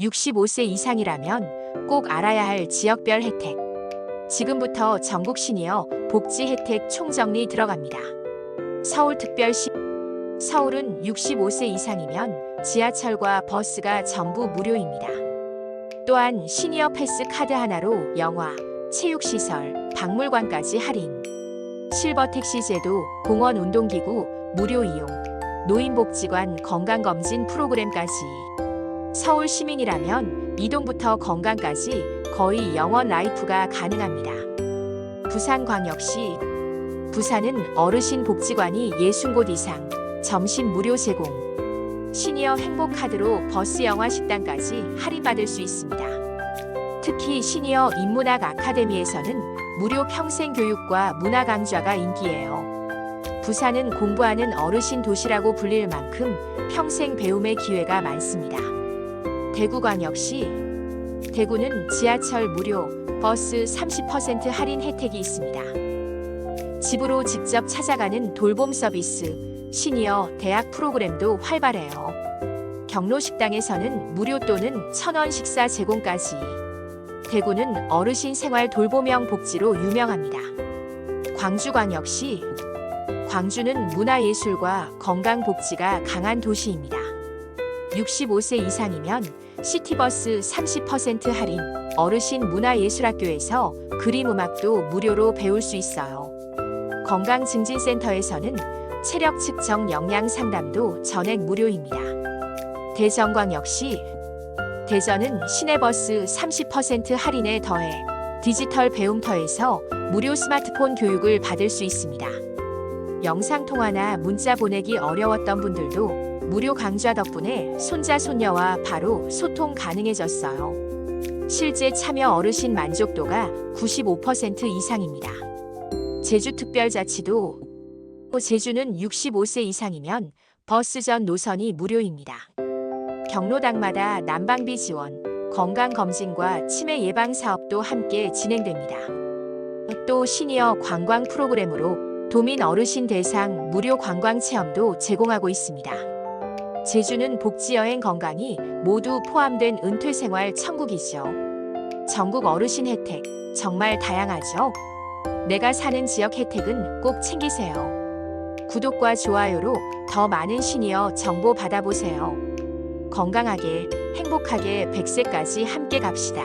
65세 이상이라면 꼭 알아야 할 지역별 혜택. 지금부터 전국 시니어 복지 혜택 총정리 들어갑니다. 서울특별시 서울은 65세 이상이면 지하철과 버스가 전부 무료입니다. 또한 시니어 패스 카드 하나로 영화, 체육시설, 박물관까지 할인. 실버 택시 제도, 공원 운동기구 무료 이용, 노인복지관 건강검진 프로그램까지. 서울 시민이라면 이동부터 건강까지 거의 영원 라이프가 가능합니다. 부산광역시 부산은 어르신 복지관이 60곳 이상 점심 무료 제공. 시니어 행복 카드로 버스 영화 식당까지 할인받을 수 있습니다. 특히 시니어 인문학 아카데미에서는 무료 평생 교육과 문화 강좌가 인기예요. 부산은 공부하는 어르신 도시라고 불릴 만큼 평생 배움의 기회가 많습니다. 대구광역시 대구는 지하철 무료, 버스 30% 할인 혜택이 있습니다. 집으로 직접 찾아가는 돌봄 서비스, 시니어 대학 프로그램도 활발해요. 경로 식당에서는 무료 또는 천원 식사 제공까지. 대구는 어르신 생활 돌보명 복지로 유명합니다. 광주광역시 광주는 문화예술과 건강복지가 강한 도시입니다. 65세 이상이면 시티버스 30% 할인, 어르신 문화예술학교에서 그림음악도 무료로 배울 수 있어요. 건강증진센터에서는 체력 측정 영양 상담도 전액 무료입니다. 대전광 역시 대전은 시내버스 30% 할인에 더해 디지털 배움터에서 무료 스마트폰 교육을 받을 수 있습니다. 영상통화나 문자 보내기 어려웠던 분들도 무료 강좌 덕분에 손자 손녀와 바로 소통 가능해졌어요. 실제 참여 어르신 만족도가 95% 이상입니다. 제주특별자치도 제주는 65세 이상이면 버스 전 노선이 무료입니다. 경로당마다 난방비 지원, 건강검진과 치매 예방 사업도 함께 진행됩니다. 또 시니어 관광 프로그램으로 도민 어르신 대상 무료 관광 체험도 제공하고 있습니다. 제주는 복지여행 건강이 모두 포함된 은퇴생활 천국이죠. 전국 어르신 혜택 정말 다양하죠? 내가 사는 지역 혜택은 꼭 챙기세요. 구독과 좋아요로 더 많은 시니어 정보 받아보세요. 건강하게, 행복하게 100세까지 함께 갑시다.